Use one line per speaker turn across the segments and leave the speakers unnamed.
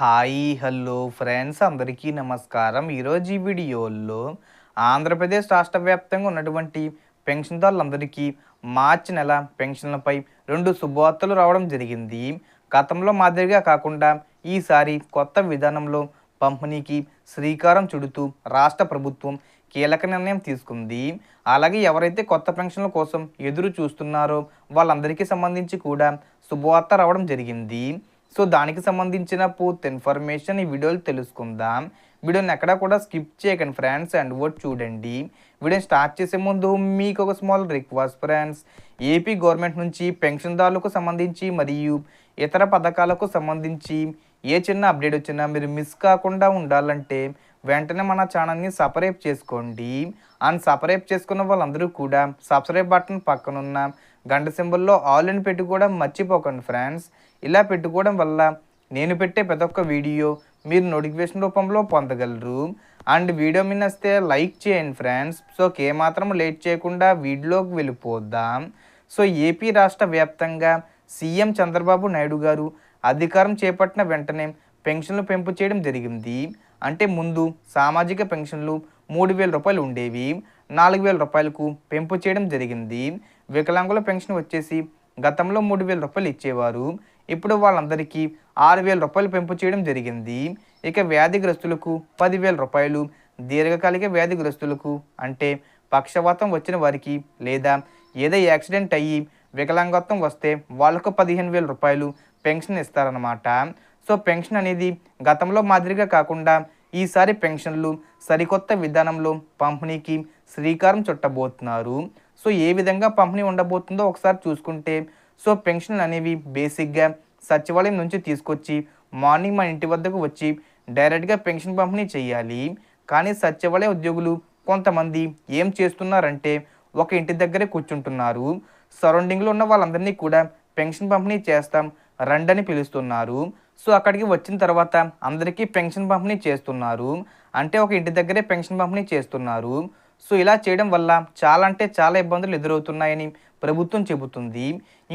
Hi hello friends అందరికీ నమస్కారం. ఈరోజు ఈ వీడియోలో ఆంధ్రప్రదేశ్ రాష్ట్ర వ్యాప్తంగా ఉన్నటువంటి పెన్షన్దారులందరికీ మార్చి నెల పెన్షన్లపై రెండు శుభవార్తలు రావడం జరిగింది. గతంలో మాదిరిగా కాకుండా ఈసారి కొత్త విధానంలో పంపిణీకి శ్రీకారం చుడుతూ రాష్ట్ర ప్రభుత్వం కీలక నిర్ణయం తీసుకుంది. అలాగే ఎవరైతే కొత్త పెన్షన్ల కోసం ఎదురు చూస్తున్నారో వాళ్ళందరికీ సంబంధించి కూడా శుభవార్త రావడం జరిగింది. సో దానికి సంబంధించిన పూర్తి ఇన్ఫర్మేషన్ ఈ వీడియోలో తెలుసుకుందాం. వీడియోని ఎక్కడా కూడా స్కిప్ చేయకండి ఫ్రెండ్స్ అండ్ ఓట్ చూడండి. వీడియోని స్టార్ట్ చేసే ముందు మీకు ఒక small request friends. AP government నుంచి పెన్షన్దారులకు సంబంధించి మరియు ఇతర పథకాలకు సంబంధించి ఏ చిన్న అప్డేట్ వచ్చినా మీరు మిస్ కాకుండా ఉండాలంటే వెంటనే మన ఛానల్ని సపరేట్ చేసుకోండి. అండ్ సపరేట్ చేసుకున్న వాళ్ళందరూ కూడా సబ్స్క్రైబ్ బటన్ పక్కనున్న గంట సింబల్లో ఆల్ అని కూడా మర్చిపోకండి ఫ్రెండ్స్. ఇలా పెట్టుకోవడం వల్ల నేను పెట్టే ప్రతి ఒక్క వీడియో మీరు నోటిఫికేషన్ రూపంలో పొందగలరు. అండ్ వీడియో మీద వస్తే లైక్ చేయండి ఫ్రెండ్స్. సో ఏమాత్రం లేట్ చేయకుండా వీడియోకి వెళ్ళిపోద్దాం సో ఏపీ రాష్ట్ర వ్యాప్తంగా సీఎం చంద్రబాబు నాయుడు గారు అధికారం చేపట్టిన వెంటనే పెన్షన్లు పెంపు చేయడం జరిగింది. అంటే ముందు సామాజిక పెన్షన్లు మూడు వేల రూపాయలు ఉండేవి. నాలుగు వేల రూపాయలకు పెంపు చేయడం జరిగింది. వికలాంగుల పెన్షన్ వచ్చేసి గతంలో మూడు వేల రూపాయలు ఇచ్చేవారు. ఇప్పుడు వాళ్ళందరికీ ఆరు వేల రూపాయలు పెంపు చేయడం జరిగింది. ఇక వ్యాధిగ్రస్తులకు పదివేల రూపాయలు దీర్ఘకాలిక వ్యాధిగ్రస్తులకు అంటే పక్షవాతం వచ్చిన వారికి లేదా ఏదో యాక్సిడెంట్ అయ్యి వికలాంగత్వం వస్తే వాళ్ళకు పదిహేను వేల రూపాయలు పెన్షన్ ఇస్తారనమాట సో పెన్షన్ అనేది గతంలో మాదిరిగా కాకుండా ఈసారి పెన్షన్లు సరికొత్త విధానంలో పంపిణీకి శ్రీకారం చుట్టబోతున్నారు. సో ఏ విధంగా పంపిణీ ఉండబోతుందో ఒకసారి చూసుకుంటే సో పెన్షన్లు అనేవి బేసిక్గా సచివాలయం నుంచి తీసుకొచ్చి మార్నింగ్ మన ఇంటి వద్దకు వచ్చి డైరెక్ట్గా పెన్షన్ పంపిణీ చేయాలి. కానీ సచివాలయ ఉద్యోగులు కొంతమంది ఏం చేస్తున్నారంటే ఒక ఇంటి దగ్గరే కూర్చుంటున్నారు. సరౌండింగ్లో ఉన్న వాళ్ళందరినీ కూడా పెన్షన్ పంపిణీ చేస్తాం రండని పిలుస్తున్నారు. సో అక్కడికి వచ్చిన తర్వాత అందరికీ పెన్షన్ పంపిణీ చేస్తున్నారు. అంటే ఒక ఇంటి దగ్గరే పెన్షన్ పంపిణీ చేస్తున్నారు. సో ఇలా చేయడం వల్ల చాలా అంటే చాలా ఇబ్బందులు ఎదురవుతున్నాయని ప్రభుత్వం చెబుతుంది.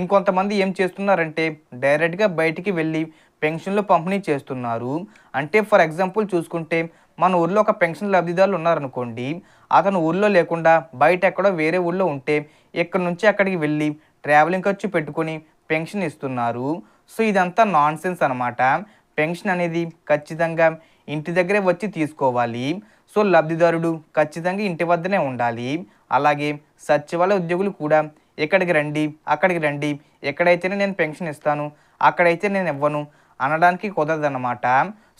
ఇంకొంతమంది ఏం చేస్తున్నారంటే డైరెక్ట్గా బయటికి వెళ్ళి పెన్షన్లు పంపిణీ చేస్తున్నారు. అంటే ఫర్ ఎగ్జాంపుల్ చూసుకుంటే మన ఊర్లో ఒక పెన్షన్ లబ్ధిదారులు ఉన్నారనుకోండి అతను ఊర్లో లేకుండా బయట ఎక్కడో వేరే ఊళ్ళో ఉంటే ఇక్కడ నుంచి అక్కడికి వెళ్ళి ట్రావెలింగ్ ఖర్చు పెట్టుకొని పెన్షన్ ఇస్తున్నారు. సో ఇదంతా నాన్ సెన్స్ అనమాట పెన్షన్ అనేది ఖచ్చితంగా ఇంటి దగ్గరే వచ్చి తీసుకోవాలి. సో లబ్ధిదారుడు ఖచ్చితంగా ఇంటి వద్దనే ఉండాలి. అలాగే సచివాలయ ఉద్యోగులు కూడా ఇక్కడికి రండి అక్కడికి రండి ఎక్కడైతేనే నేను పెన్షన్ ఇస్తాను అక్కడైతే నేను ఇవ్వను అనడానికి కుదరదన్నమాట.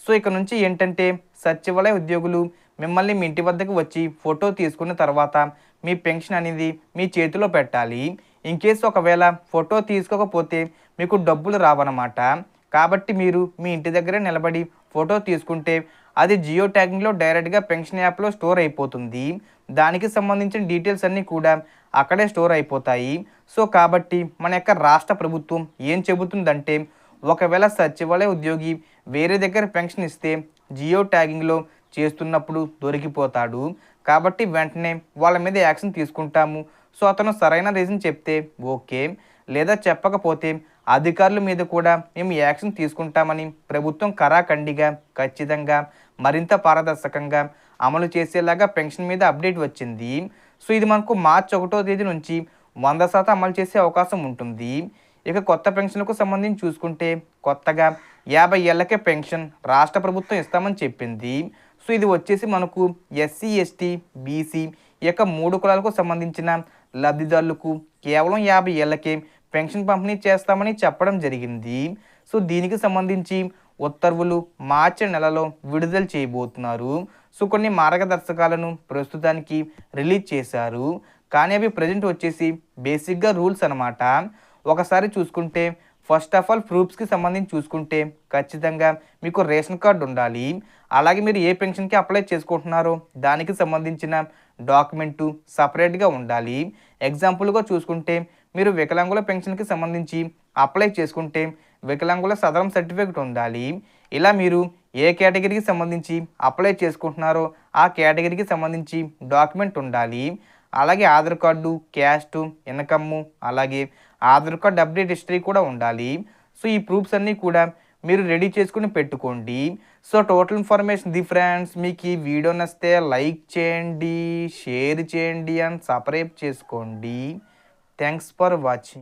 సో ఇక్కడ నుంచి ఏంటంటే సచివాలయ ఉద్యోగులు మిమ్మల్ని మీ ఇంటి వద్దకు వచ్చి ఫోటో తీసుకున్న తర్వాత మీ పెన్షన్ అనేది మీ చేతిలో పెట్టాలి. ఇన్ కేసు ఒకవేళ ఫోటో తీసుకోకపోతే మీకు డబ్బులు రావన్నమాట. కాబట్టి మీరు మీ ఇంటి దగ్గరే నిలబడి ఫోటో తీసుకుంటే అది జియో ట్యాగింగ్లో డైరెక్ట్గా పెన్షన్ యాప్లో స్టోర్ అయిపోతుంది. దానికి సంబంధించిన డీటెయిల్స్ అన్నీ కూడా అక్కడే స్టోర్ అయిపోతాయి. సో కాబట్టి మన యొక్క రాష్ట్ర ప్రభుత్వం ఏం చెబుతుందంటే ఒకవేళ సచివాలయ ఉద్యోగి వేరే దగ్గర పెన్షన్ ఇస్తే జియో ట్యాగింగ్లో చేస్తున్నప్పుడు దొరికిపోతాడు. కాబట్టి వెంటనే వాళ్ళ మీద యాక్షన్ తీసుకుంటాము. సో అతను సరైన రీజన్ చెప్తే ఓకే. లేదా చెప్పకపోతే అధికారుల మీద కూడా మేము యాక్షన్ తీసుకుంటామని ప్రభుత్వం కరాఖండిగా ఖచ్చితంగా మరింత పారదర్శకంగా అమలు చేసేలాగా పెన్షన్ మీద అప్డేట్ వచ్చింది. సో ఇది మనకు మార్చి ఒకటో తేదీ నుంచి వంద శాతం అమలు చేసే అవకాశం ఉంటుంది. ఇక కొత్త పెన్షన్లకు సంబంధించి చూసుకుంటే కొత్తగా యాభై ఏళ్ళకే పెన్షన్ రాష్ట్ర ప్రభుత్వం ఇస్తామని చెప్పింది. సో ఇది వచ్చేసి మనకు ఎస్సీ ఎస్టీ బీసీ ఇక యొక్క మూడు కులాలకు సంబంధించిన లబ్ధిదారులకు కేవలం యాభై ఏళ్ళకే పెన్షన్ పంపిణీ చేస్తామని చెప్పడం జరిగింది. సో దీనికి సంబంధించి ఉత్తర్వులు మార్చి నెలలో విడుదల చేయబోతున్నారు. సో కొన్ని మార్గదర్శకాలను ప్రస్తుతానికి రిలీజ్ చేశారు. కానీ అవి ప్రజెంట్ వచ్చేసి బేసిక్గా రూల్స్ అనమాట ఒకసారి చూసుకుంటే ఫస్ట్ ఆఫ్ ఆల్ ప్రూఫ్స్కి సంబంధించి చూసుకుంటే ఖచ్చితంగా మీకు రేషన్ కార్డు ఉండాలి. అలాగే మీరు ఏ పెన్షన్కి అప్లై చేసుకుంటున్నారో దానికి సంబంధించిన డాక్యుమెంటు సపరేట్గా ఉండాలి. ఎగ్జాంపుల్గా చూసుకుంటే మీరు వికలాంగుల పెన్షన్కి సంబంధించి అప్లై చేసుకుంటే వికలాంగుల సదరం సర్టిఫికేట్ ఉండాలి. ఇలా మీరు ఏ కేటగిరీకి సంబంధించి అప్లై చేసుకుంటున్నారో ఆ కేటగిరీకి సంబంధించి డాక్యుమెంట్ ఉండాలి. అలాగే ఆధార్ కార్డు క్యాస్ట్ ఇన్కమ్ అలాగే ఆధార్ కార్డు అప్డేట్ హిస్టరీ కూడా ఉండాలి. సో ఈ ప్రూఫ్స్ అన్నీ కూడా మీరు రెడీ చేసుకుని పెట్టుకోండి. So total information the friends మీకు ఈ వీడియో నచ్చితే లైక్ చేయండి షేర్ చేయండి అండ్ సబ్స్క్రైబ్ చేసుకోండి. Thanks for watching.